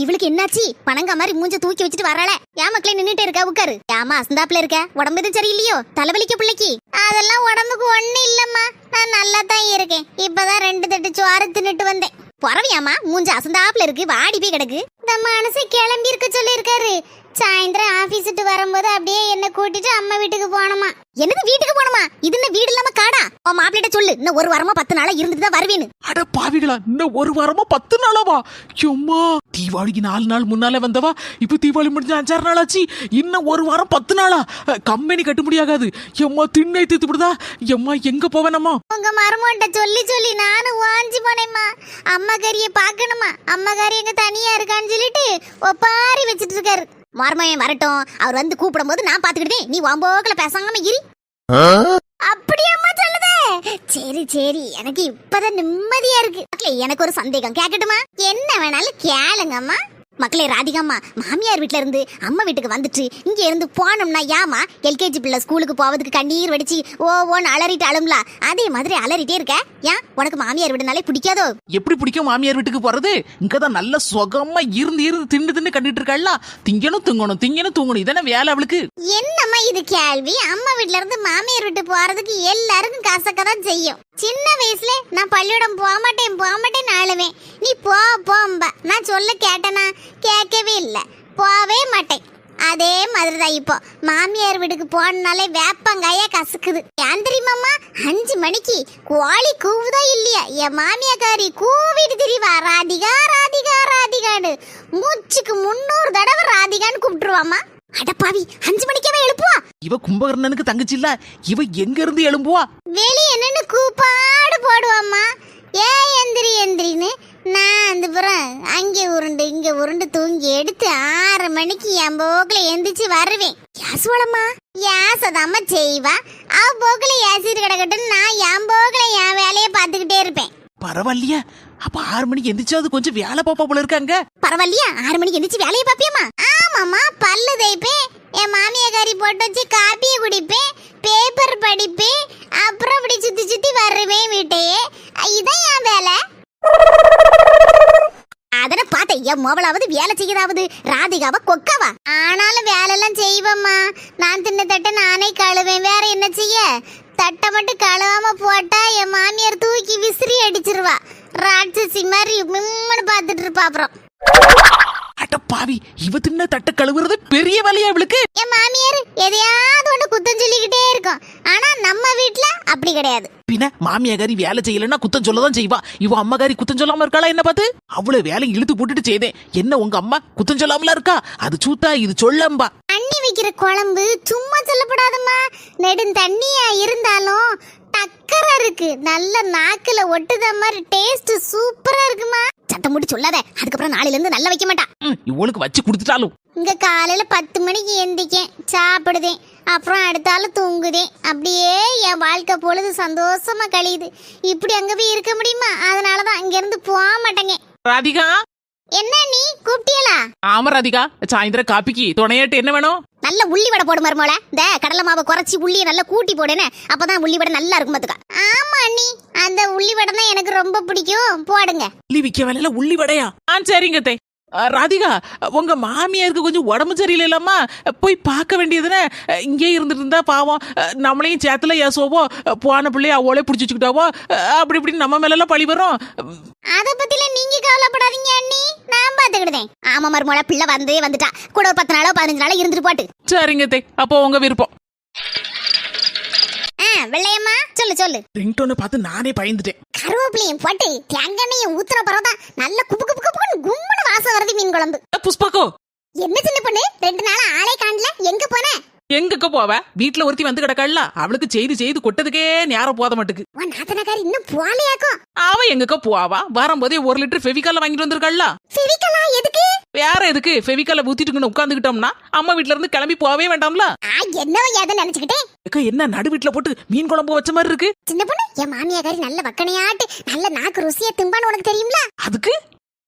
இவளுக்கு என்னாச்சு? பணங்க மாதிரி மூஞ்ச தூக்கி வச்சுட்டு வரல ஏன் மக்களே நின்னுட்டு இருக்கா? உட்காரு. ஏமா அசந்தாப்புல இருக்க? உடம்பு எதுவும் சரியில்லையோ? தலைவலிக்க பிள்ளைக்கு? அதெல்லாம் உடம்புக்கு ஒண்ணு இல்லம்மா. நான் நல்லா தான் இருக்கேன். இப்பதான் ரெண்டு தட்டு சோறு தின்னுட்டு வந்தேன். பொறவையாமா மூஞ்ச அசந்தாப்புல இருக்கு. வாடி போய் கிடக்கு. இந்த மனசு கிளம்பி இருக்க சொல்லி இருக்காரு சாயந்தரம் ஆபீஸ் விட்டு வரும்போது அப்படியே என்ன கூட்டிட்டு அம்மா வீட்டுக்கு போனோமா என்னது வீட்டுக்கு போனோமா இது என்ன உன் மாப்பிள்ளைட்ட சொல்லு. இன்னும் ஒரு வாரமா பத்து நாளா இருந்துட்டு தான் வருவேன்னு. அட பாவிகளா இன்னும் ஒரு வாரமா பத்து நாளாவா? சும்மா தீபாவளிக்கு நாலு நாள் முன்னாலே வந்தவா? இப்போ தீபாவளி முடிஞ்ச அஞ்சாறு நாள் ஆச்சு. இன்னும் ஒரு வாரம் பத்து நாளா? கம்பெனி கட்ட முடியாகாது. எம்மா திண்ணை தீத்து விடுதா? எம்மா எங்க போவேனம்மா? உங்க மருமன்ட்ட சொல்லி சொல்லி நானும் வாஞ்சி போனேம்மா. அம்மா கறிய பார்க்கணுமா அம்மா கறி எங்க தனியா இருக்கான்னு சொல்லிட்டு ஒப்பாரி வச்சிட்டு இருக்காரு. மருமையன் வரட்டும். அவர் வந்து கூப்பிடும் போது நான் பாத்துக்கிட்டேன் நீ வம்போக்கில் பேசாம இரு. அப்படியாம்மா சொல்லுதே. சரி சரி எனக்கு இப்பதான் நிம்மதியா இருக்கு. எனக்கு ஒரு சந்தேகம். கேட்கட்டுமா என்ன வேணாலும் கேளுங்கம்மா. மக்களே ராதிகாம்மா மாமியார் வீட்ல இருந்து அம்மா வீட்டுக்கு வந்துட்டு இங்க இருந்து போனோம்னா ஏமா எல்கேஜி பிள்ளை ஸ்கூலுக்கு போவதுக்கு கண்ணீர் வடிச்சு ஓ ஓன்னு அலறிட்டு அழும்ல. அதே மாதிரி அலறிட்டே இருக்க. ஏன்? உனக்கு மாமியார் வீடுனாலே பிடிக்காதோ? எப்படி பிடிக்கும் மாமியார் வீட்டுக்கு போறது? இங்கதான் நல்ல சுகமா இருந்து இருந்து தின்னு தின்னு கண்டிட்டு இருக்கா திங்கணும் தூங்கணும் திங்கணும் தூங்கணும். இதானே வேலை அவளுக்கு. என்னம்மா இது கேள்வி? அம்மா வீட்ல இருந்து மாமியார் வீட்டு போறதுக்கு எல்லாருக்கும் கசக்க தான் செய்யும். சின்ன வயசுல நான் பள்ளிக்கூடம் போக மாட்டேன் போக மாட்டேன் அழுவேன். நீ போ போம்ப. நான் சொல்ல கேட்டனா? கேட்கவே இல்லை. போவே மாட்டேன். அதே மாதிரி தான் இப்போ. மாமியார் வீட்டுக்கு போனாலே வேப்பங்காயா கசக்குது. ஏன் தெரியுமாம்மா? அஞ்சு மணிக்கு கோழி கூவுதா இல்லையா? என் மாமியாக்காரி கூவிட்டு திரிவா. ராதிகா ராதிகா ராதிகான்னு. மூச்சுக்கு முன்னூறு தடவை ராதிகான்னு கூப்பிட்டுருவாம்மா. அடப்பாவி அஞ்சு மணிக்கவே எழுப்புவா? இவ கும்பகர்ணனுக்கு தங்கச்சி இல்ல. இவ எங்க இருந்து எழும்புவா? வெளியே நின்று கூப்பாடு போடுவாம்மா. ஏ எந்திரி எந்திரின்னு? நான் அந்த புறம் அங்கே உருண்டு இங்கே உருண்டு தூங்கி எடுத்து ஆறு மணிக்கு என் போக்கில் எந்திரிச்சு வருவேன். யாசுவலம்மா? யாசதாம்மா செய்வா? அவ போக்கில் யாசிட்டு கிடக்கட்டும் நான் என் போக்கில் என் வேலையை பார்த்துக்கிட்டே இருப்பேன். பரவாயில்லையா. அப்ப ஆறு மணிக்கு எந்திரிச்சாவது கொஞ்சம் வேலை பாப்பா போல இருக்காங்க. பரவாயில்லையா? ஆறு மணிக்கு எந்திரிச்சு வேலையை பார்ப்பியம்மா? ஆமாம்மா பல்லு தேய்ப்பேன். என் மாமியாக்காரி போட்டு வச்சு காப்பியை குடிப்பேன். பேப்பர் படிப்பேன். அப்புறம் இப்படி சுத்தி சுத்தி வருவேன் வீட்டையே. இதான் என் வேலை. அதனை பார்த்தேன் என் மோவலாவது வேலை செய்யறாவது. ராதிகாவ கொக்கவா? ஆனாலும் வேலையெல்லாம் செய்வேம்மா. நான் தின்ன தட்டை நானே கழுவேன். வேற என்ன செய்ய? தட்டை மட்டும் கழுவாம போட்டா என் மாமியார் தூக்கி விசிறி அடிச்சிருவா. ராட்சசி மாதிரி மிம்மன்னு பார்த்துட்டு இருப்பா அப்புறம். பாவி இவ தின்ன தட்டை கழுவுறது பெரிய வேலையா இவளுக்கு? என் மாமியார் எதையாவது ஒன்று குத்தம் சொல்லிக்கிட்டே இருக்கும். ஆனா நம்ம வீட்ல அப்படி கிடையாது. பின்ன மாமியாரி வேலை செய்யலன்னா குத்தம் சொல்லதான் செய்வா. இவ அம்மாக்காரி குத்தம் சொல்லாம இருக்காளா என்ன பார்த்து? அவ்வளவு வேலை இழுத்து போட்டுட்டு செய்தேன். என்ன உங்க அம்மா குத்தம் சொல்லாமல இருக்கா? அது சூத்தா இது சொல்லம்பா. தண்ணி வைக்கிற குழம்பு சும்மா சொல்லப்படாதம்மா. நெடும் தண்ணியா இருந்தாலும் டக்கரா இருக்கு. நல்ல நாக்குல ஒட்டுத மாதிரி டேஸ்ட் சூப்பரா இருக்குமா. சத்தம் முடி சொல்லாத. அதுக்கப்புறம் நாளையில இருந்து நல்லா வைக்க மாட்டா. ம், இவளுக்கு வச்சு கொடுத்துட்டாலும். இங்க காலையில பத்து மணிக்கு எந்திக்கேன் சாப்பிடுதேன். அப்புறம் அடுத்தாலும் தூங்குதேன். அப்படியே என் வாழ்க்கை பொழுது சந்தோஷமா கழியுது. இப்படி அங்க போய் இருக்க முடியுமா? அதனாலதான் இங்க இருந்து போக மாட்டேங்க. ராதிகா? என்ன நீ? கூப்பிட்டியலா? ஆமா ராதிகா. சாயந்தரம் காப்பிக்கு துணையாட்டு என்ன வேணும்? நல்ல உள்ளி வடை போடு மருமோல இந்த கடலை மாவை குறைச்சி உள்ளியை நல்லா கூட்டி போடுனே அப்பதான் உள்ளி வடை நல்லா இருக்கும் பாத்துக்க. ஆமா அண்ணி. அந்த உள்ளி வடை தான் எனக்கு ரொம்ப பிடிக்கும். போடுங்க. உள்ளி விக்க வேலையில உள்ளி வடையா? ஆ சரிங்க தே ராதிகா உங்க மாமியாருக்கு கொஞ்சம் உடம்பு சரியில்லைலாமா போய் பார்க்க வேண்டியதுனே இங்கே இருந்துட்டு இருந்தா பாவம். நம்மளையும் சேத்துல ஏசுவோ போன பிள்ளைய அவளே பிடிச்சி வச்சுக்கிட்டாவோ அப்படி இப்படி நம்ம மேலெல்லாம் பழி வரும் அத பத்தில நீங்க கவலைப்படாதீங்க அண்ணி. நான் பாத்துக்கிடுதேன் ஆமா மருமோல பிள்ளை வந்து வந்துட்டா. கூட ஒரு பத்து நாளோ பதினஞ்சு நாளோ இருந்துட்டு போட்டு. சரிங்க தே அப்போ உங்க விருப்பம். வெள்ளையம்மா? சொல்லு சொல்லு. ரிங்டோனை பார்த்து நானே பயந்துட்டேன். கருவேப்பிலையும் போட்டு தேங்காய்னையும் ஊத்துன பிறகுதான் நல்ல குப்பு குப்பு குப்புன்னு கும்முன்னு வாசம் வருது மீன் குழம்பு. புஷ்பாக்கோ. என்ன சின்ன பொண்ணு? ரெண்டு நாளா ஆளே காணல. எங்க போன? எங்கக்க போவ? வீட்டுல ஒருத்தி வந்து கிடக்கல்ல அவளுக்கு செய்து செய்து கொட்டதுக்கே நேரம் போத மாட்டுக்கு. இன்னும் போலையாக்கும் அவ எங்கக்க போவா? வரும்போதே ஒரு லிட்டர் ஃபெவிகால வாங்கிட்டு வந்திருக்கல்ல சிரிக்கலா எதுக்கு? வேற எதுக்கு? ஃபெவிகால ஊத்திட்டுங்கன்னு உட்காந்துக்கிட்டோம்னா அம்மா வீட்ல இருந்து கிளம்பி போகவே வேண்டாம்ல. ஆ என்னவோ ஏதோ நினைச்சுக்கிட்டேன் என்ன நடு வீட்ல போட்டு மீன் குழம்பு வச்ச மாதிரி இருக்கு? சின்ன பொண்ணு என் மாமியாக்காரி நல்ல வக்கனையாட்டு நல்ல நாக்கு ருசியா திம்பான்னு உனக்கு தெரியும்ல. அதுக்கு?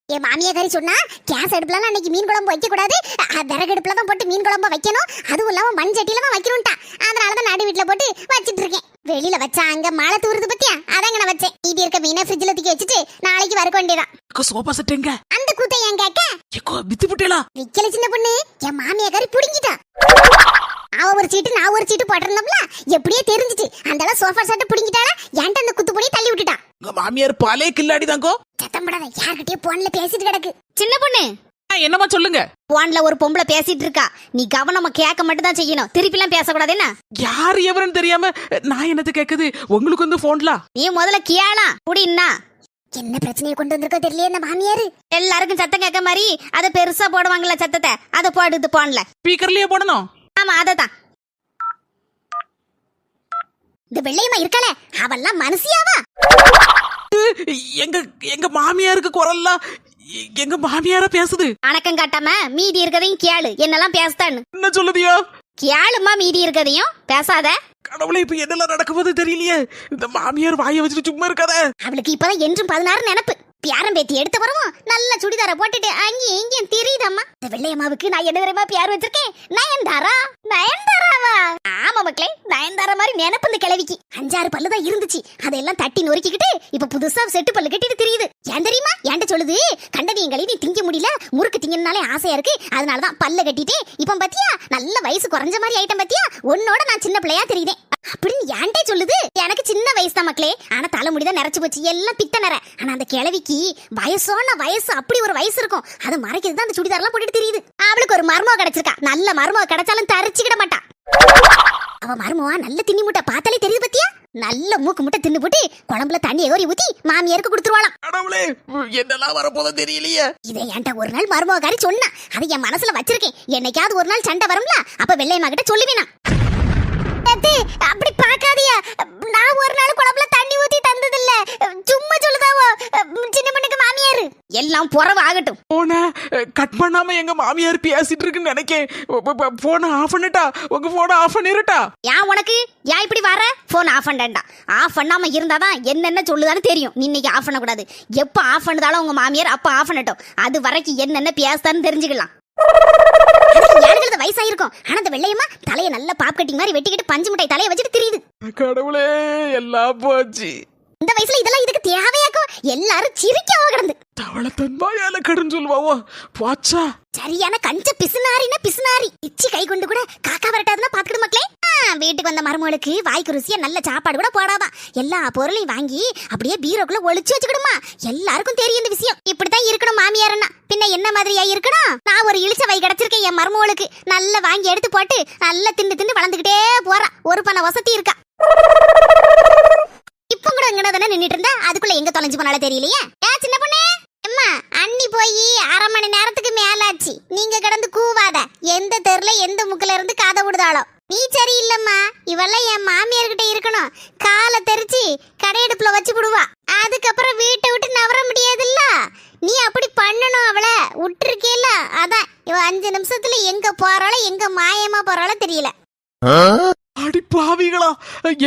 என் மாமியாக்காரி சொன்னா கேஸ் அடுப்புல அன்னைக்கு மீன் குழம்பு வைக்க கூடாது அஹ், விறகு அடுப்புல தான் போட்டு மீன் குழம்பு வைக்கணும். அதுவும் இல்லாம மண் சட்டியில தான் வைக்கணும்ட்டா. அதனாலதான் நடு வீட்டுல போட்டு வச்சிட்டு இருக்கேன் வெளியில வச்சா அங்க மழை தூருது பத்தியா? அதாங்க நான் வச்சேன். மீதி இருக்க மீனை ஃப்ரிட்ஜ்ல தூக்கி வச்சுட்டு நாளைக்கு வறுக்க வேண்டியதான் சோபா செட் எங்க அந்த கூத்தை ஏன் கேட்க? Echo with புட்டேலா? விக்கல சின்ன பொண்ணு. என் மாமியாக்காரி புடிங்கிட்டா. அவ ஒரு சீட்டு நான் ஒரு சீட்டு போட்டிருந்தோம்ல? எப்படியே தெரிஞ்சுச்சு. அந்த சோஃபா செட்டை புடிங்கிட்டாளா? என்கிட்ட அந்த குத்து பொடி தள்ளி விட்டுட்டா. உங்க மாமியார் பாலே கில்லாடி தாங்கோ. சத்தம் படாத யார்கிட்டயே போன்ல பேசிட்டு கிடக்கு. சின்ன பொண்ணு. என்னமா சொல்லுங்க. போன்ல ஒரு பொம்பளை பேசிட்டு இருக்கா. நீ கவனமா கேட்க மட்டும் தான் செய்யணும். திருப்பி எல்லாம் பேசக்கூடாது என்ன? யார் எவருன்னு தெரியாம நான் என்னது கேக்குது? உங்களுக்கு வந்து போன்ல நீ முதல்ல கியாளா புடின்னா என்ன பிரச்சனையை கொண்டு வந்திருக்கோ தெரியல இந்த மாமியாரு? எல்லாருக்கும் சத்தம் கேட்க மாதிரி அத பெருசா போடுவாங்கல்ல சத்தத்தை. அத போடுது போன்ல ஸ்பீக்கர்லயே போடணும். ஆமா அததான் இந்த வெள்ளையம்மா இருக்கல அவெல்லாம் மனசியாவா எங்க எங்க மாமியாருக்கு குரல்லாம் எங்க மாமியார பேசுது? அணக்கம் காட்டாம மீதி இருக்கதையும் கேளு. என்னெல்லாம் பேசுதான்னு. என்ன சொல்லுதியா? கேளுமா மீதி இருக்கதையும். பேசாத. கடவுளே இப்ப என்னெல்லாம் நடக்க போது தெரியலையே. இந்த மாமியார் வாயை வச்சுட்டு சும்மா இருக்காத. அவளுக்கு இப்பதான் என்றும் பதினாறு நினப்பு. பியாரம் பேத்தி எடுத்த வரவும் நல்ல சுடிதார போட்டுட்டு அங்கேயும் இங்கேயும் தெரியுதம்மா. இந்த வெள்ளையம்மாவுக்கு நான் என்ன தெரியுமா பியார் வச்சிருக்கேன்? நயன்தாரா? நயன்தாராவா? ஆமா மக்களே நயன்தாரா மாதிரி நினப்பு இந்த கிளவிக்கு அஞ்சாறு பல்லு தான் இருந்துச்சு. அதையெல்லாம் தட்டி நொறுக்கிக்கிட்டு இப்ப புதுசா செட்டு பல்லு கட்டிட்டு தெரியுது. ஏன் தெரியுமா? ஏன்ட்ட சொல்லுது? கண்டதையும் கழுவி திங்க முடியல. முறுக்கு திங்கனாலே ஆசையா இருக்கு. அதனாலதான் பல்ல கட்டிட்டு இப்ப பாத்தியா? நல்ல வயசு குறைஞ்ச மாதிரி ஐட்டம் பாத்தியா? உன்னோட நான் சின்ன பிள்ளையா தெரியுதேன். அப்படின்னு ஏன்டே சொல்லுது? எனக்கு சின்ன வயசு தான் மக்களே. ஆனா தலைமுடிதான் நிறைச்சு போச்சு. எல்லாம் பித்த நிற ஆனா அந்த கிளவிக்கு கிழவிக்கு வயசோன வயசு அப்படி ஒரு வயசு இருக்கும். அது மறைக்கிறது தான் அந்த சுடிதார்லாம் போட்டுட்டு தெரியுது. அவளுக்கு ஒரு மர்மம் கிடைச்சிருக்கா. நல்ல மர்மம் கிடைச்சாலும் தரிச்சுக்கிட மாட்டா. அவ மருமவா நல்ல தின்னி முட்டை பார்த்தாலே தெரியுது பத்தியா? நல்ல மூக்கு முட்டை தின்னு போட்டு குழம்புல தண்ணி ஏறி ஊத்தி மாமியாருக்கு கொடுத்துருவாளாம். கடவுளே என்னெல்லாம் வரப்போதோ தெரியலையே. இதை என்கிட்ட ஒரு நாள் மருமகாரி சொன்னா. அதை என் மனசுல வச்சிருக்கேன். என்னைக்காவது ஒரு நாள் சண்டை வரும்ல அப்ப வெள்ளையம்மா கிட்ட சொல்லுவேனா. அப்படி பார்க்காதியா நான் ஒரு நாள் குழம்புல தண்ணி ஊத்தி சும்மா சொல்லுதாவோ? சின்ன மண்ணுக்கு மாமியாரு. எல்லாம் புறவு ஆகட்டும். போன கட் பண்ணாம எங்க மாமியார் பேசிட்டு இருக்குன்னு நினைக்கேன். போன ஆஃப் பண்ணிட்டா? உங்க போன ஆஃப் பண்ணிருட்டா? ஏன் உனக்கு? ஏன் இப்படி வர? போன் ஆஃப் பண்ணா ஆஃப் பண்ணாம இருந்தாதான் என்னென்ன சொல்லுதான்னு தெரியும். நீ இன்னைக்கு ஆஃப் பண்ணக்கூடாது. எப்போ ஆஃப் பண்ணதாலும் உங்க மாமியார் அப்ப ஆஃப் பண்ணட்டும். அது வரைக்கும் என்னென்ன பேசுதான்னு தெரிஞ்சுக்கலாம். ஏழுகிறது வயசாயிருக்கும். ஆனா அந்த வெள்ளையம்மா தலையை நல்ல பாப் கட்டிங் மாதிரி வெட்டிக்கிட்டு பஞ்சு மிட்டாய் தலையை வச்சுட்டு தெரியுது. கடவுளே எல்லாம் போச்சு. இந்த வயசுல இதெல்லாம் இதுக்கு தேவையாக்கும் எல்லாரும் சிரிக்காம கிடந்து. தவளை தன்மாயால கடன் சொல்லுவாவோ? போச்சா? சரியான கஞ்ச பிசுனாரின்னா பிசுனாரி. இச்சி கை கொண்டு கூட காக்கா வரட்டாதுன்னா பாத்துக்கிடு மக்களே. வீட்டுக்கு வந்த மருமகளுக்கு வாய்க்கு ருசியா நல்ல சாப்பாடு கூட போடாதான் எல்லா பொருளையும் வாங்கி அப்படியே பீரோக்குள்ள ஒளிச்சு வச்சுக்கிடுமா. எல்லாருக்கும் தெரியும் இந்த விஷயம். இப்படித்தான் இருக்கணும் மாமியாரன்னா. பின்ன என்ன மாதிரியா இருக்கணும்? நான் ஒரு இழிச்ச வை கிடைச்சிருக்கேன் என் மருமகளுக்கு. நல்லா வாங்கி எடுத்து போட்டு நல்லா தின்னு தின்னு வளர்ந்துகிட்டே போறா. ஒரு பண வசதி இருக்கா? இப்போ கூட இங்கன தானே நின்னுட்டு இருந்தா? அதுக்குள்ள எங்க தொலைஞ்சு போனால தெரியலையே. ஏ சின்ன பொண்ணு? அம்மா அண்ணி போய் அரை மணி நேரத்துக்கு மேலாச்சு. நீங்க கிடந்து கூவாத. எந்த தெருல எந்த முக்கில இருந்து காதை விடுதாளோ. நீ சரியில்லம்மா. இவெல்லாம் என் மாமியார்கிட்ட இருக்கணும். காலை தெரிச்சு கடையெடுப்புல வச்சு விடுவா. அதுக்கப்புறம் வீட்டை விட்டு நவர முடியாதுல்ல? நீ அப்படி பண்ணணும் அவளை. விட்டுருக்கேல அதான் இவ அஞ்சு நிமிஷத்துல எங்க போறாளோ எங்க மாயமா போறாளோ தெரியல. அடி பாவிகளா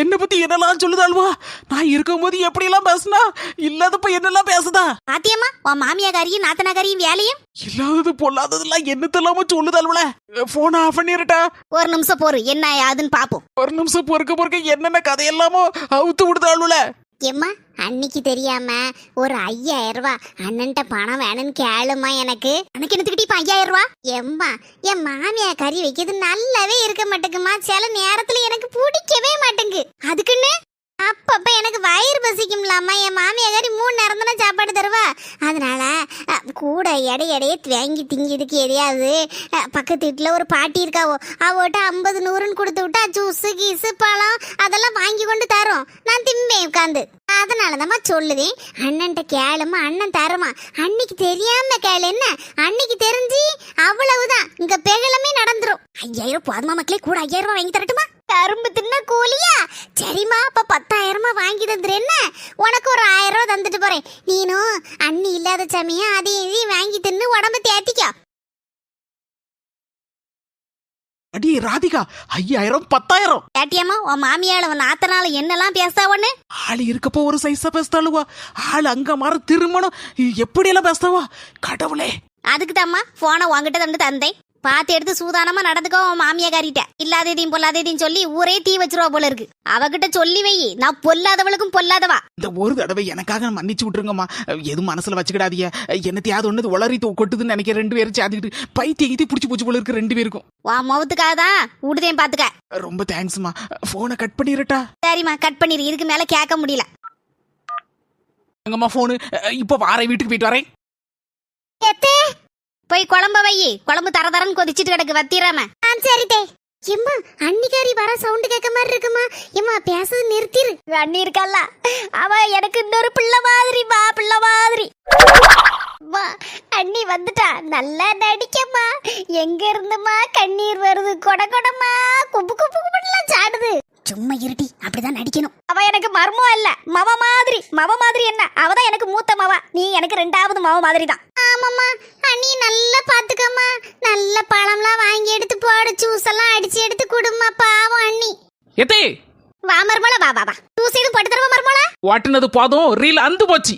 என்ன பத்தி என்னெல்லாம் சொல்லுதாள்வா? நான் இருக்கும்போது எப்படி எல்லாம் பேசுனா? இல்லாதப்ப என்னெல்லாம் பேசுதா? பாத்தியம்மா உன் மாமியாக்காரியும் நாத்தனாக்காரியும் வேலையும்? இல்லாதது பொல்லாததெல்லாம் என்னத்தெல்லாம சொல்லுதாள்வல போன் ஆஃப் பண்ணிருட்டா ஒரு நிமிஷம் போரு என்ன ஆகுதுன்னு பாப்போம். ஒரு நிமிஷம் பொறுக்க பொறுக்க என்னென்ன கதையெல்லாமோ அவுத்து விடுதாள்வல ஏம்மா அன்னைக்கு தெரியாம ஒரு ஐயாயிரம் ரூபாய் அண்ணன்ட்ட பணம் வேணும்னு கேளுமா எனக்கு. எனக்கு என்னத்துக்கிட்ட இப்ப ஐயாயிரம் ரூபாய் எம்மா என் மாமியா கறி வைக்கிறது நல்லாவே இருக்க மாட்டேங்குமா சில நேரத்துல எனக்கு பிடிக்கவே மாட்டேங்கு அதுக்குன்னு அப்பப்போ எனக்கு வயிறு பசிக்கும்லாமா? என் மாமியா மூணு நேரம் தானே சாப்பாடு தருவா. அதனால கூட எடை எடையே தேங்கி திங்கிறதுக்கு எதையாவது பக்கத்து வீட்டில் ஒரு பாட்டி இருக்காவோ அவட்ட ஐம்பது நூறுன்னு கொடுத்து விட்டா ஜூஸு கீஸு பழம் அதெல்லாம் வாங்கி கொண்டு தரோம். நான் திம்பேன் உட்காந்து அதனால தான் சொல்லுவேன் அண்ணன்ட்ட கேளுமா அண்ணன் தருமா. அன்னைக்கு தெரியாம கேளு என்ன? அன்னைக்கு தெரிஞ்சு அவ்வளவுதான். இங்க பெகலமே நடந்துரும். ஐயாயிரம் போதுமா மக்களே கூட ஐயாயிரம் ரூபாய் வாங்கி தரட்டுமா? கரும்பு தின்ன கூலியா? சரிம்மா அப்ப பத்தாயிரமா வாங்கி தந்துரு என்ன? உனக்கு ஒரு ஆயிரம் ரூபாய் தந்துட்டு போறேன். நீனும் அண்ணி இல்லாத சமயம் அதையும் இதையும் வாங்கி தின்னு உடம்பு தேத்திக்கோ. அடி ராதிகா ஐயாயிரம் பத்தாயிரம். ஏட்டியம்மா உன் மாமியால உன் நாத்தனால என்னெல்லாம் பேசா ஒண்ணு ஆள் இருக்கப்போ ஒரு சைஸா பேசுதாளுவா? ஆள் அங்க மாற திருமணம் எப்படி எல்லாம் பேசுதாவா? கடவுளே. அதுக்கு தாம்மா போனை உங்ககிட்ட தந்து தந்தேன். பார்த்து எடுத்து சூதானமா நடந்துக்கோ உன் மாமியாக்காரிட்ட இல்லாததையும் பொல்லாததையும் சொல்லி ஊரே தீ வச்சிருவா போல இருக்கு. அவகிட்ட சொல்லி வை. நான் பொல்லாதவளுக்கும் பொல்லாதவா? இந்த ஒரு தடவை எனக்காக மன்னிச்சு விட்டுருங்கம்மா. எதுவும் மனசுல வச்சுக்கிடாதீங்க. என்னத்தையாவது ஒண்ணு உளறி கொட்டுதுன்னு நினைக்கிற ரெண்டு பேரும் சேர்ந்துக்கிட்டு பைத்திய கீத்தி பிடிச்சி போச்சு போல இருக்கு ரெண்டு பேருக்கும். உன் முகத்துக்காக தான் விடுதேன் பாத்துக்க. ரொம்ப தேங்க்ஸ்மா. போனை கட் பண்ணிடட்டா சரிம்மா கட் பண்ணிரு. இதுக்கு மேல கேட்க முடியல. எங்கம்மா போனு இப்போ வார வீட்டுக்கு போயிட்டு வரேன். போய் குழம்ப வை. குழம்பு தர தரன்னு கொதிச்சிட்டு கிடக்கு வத்திராம. ஆ சரி தே எம்மா அன்னிக்காரி வர சவுண்ட் கேட்க மாதிரி இருக்குமா? எம்மா பேசுறது நிறுத்திரு. அண்ணி இருக்கல்ல. அவ எனக்கு இன்னொரு பிள்ளை மாதிரி வா பிள்ளை மாதிரி. வா அண்ணி வந்துட்டா. நல்லா நடிக்கம்மா. எங்க இருந்துமா கண்ணீர் வருது. கொட கொடமா. குப்பு குப்பு குப்புலாம் சாடுது. சும்மா இருட்டி அப்படிதான் நடிக்கணும். அவ எனக்கு மர்மம் இல்ல மவ மாதிரி மவ மாதிரி என்ன? அவதான் எனக்கு மூத்த மவ. நீ எனக்கு ரெண்டாவது மவ மாதிரி தான் ஆமாம்மா அண்ணி நல்லா பாத்துக்கம்மா. நல்ல பழம்லாம் வாங்கி எடுத்து போட. ஜூஸ் எல்லாம் அடிச்சு எடுத்து குடுமா பாவம் அண்ணி. எத்தே! வா மர்மோல வா வா வா. ஜூஸ் இது போட்டு தருவா மர்மோல ஓட்டுனது போதும் ரீல் அந்து போச்சு.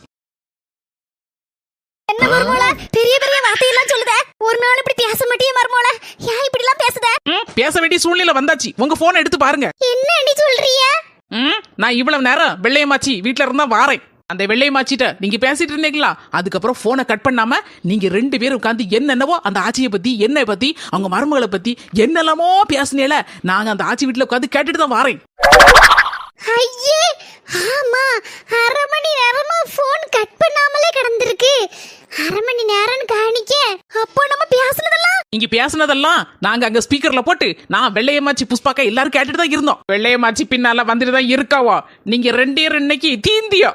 என்ன மர்மோல பெரிய பெரிய வார்த்தையெல்லாம் சொல்லுத. ஒரு நாள் இப்படி பேச மாட்டியே மர்மோல ஏன் இப்படி எல்லாம் பேசுத ம், பேச வேண்டிய சூழ்நிலை வந்தாச்சு. உங்க போனை எடுத்து பாருங்க. என்ன அண்ணி சொல்றிய ம், நான் இவ்வளவு நேரம் வெள்ளையமாச்சி வீட்ல இருந்தா வாரேன். அந்த வெள்ளையமாச்சிட்ட நீங்க பேசிட்டு இருந்தீங்களா? அதுக்கப்புறம் போனை கட் பண்ணாம நீங்க ரெண்டு பேரும் உட்காந்து என்னென்னவோ அந்த ஆட்சியை பத்தி என்னை பத்தி அவங்க மருமகளை பத்தி என்னெல்லாமோ பேசுனேல நாங்க அந்த ஆட்சி வீட்டுல உட்காந்து கேட்டுட்டு தான் வாரேன். ஐயே! ஆமா அரை மணி நேரமா போன் கட் பண்ணாமலே கிடந்திருக்கு. அரை மணி நேரம் காணிக்க அப்போ நம்ம பேசுனதெல்லாம்? இங்க பேசுனதெல்லாம் நாங்க அங்க ஸ்பீக்கர்ல போட்டு நான் வெள்ளையமாச்சி புஷ்பாக்கா எல்லாரும் கேட்டுட்டு தான் இருந்தோம். வெள்ளையமாச்சி பின்னால வந்துட்டு தான் இருக்காவோ? நீங்க ரெண்டே ரெண்டைக்கு தீந்தியோ?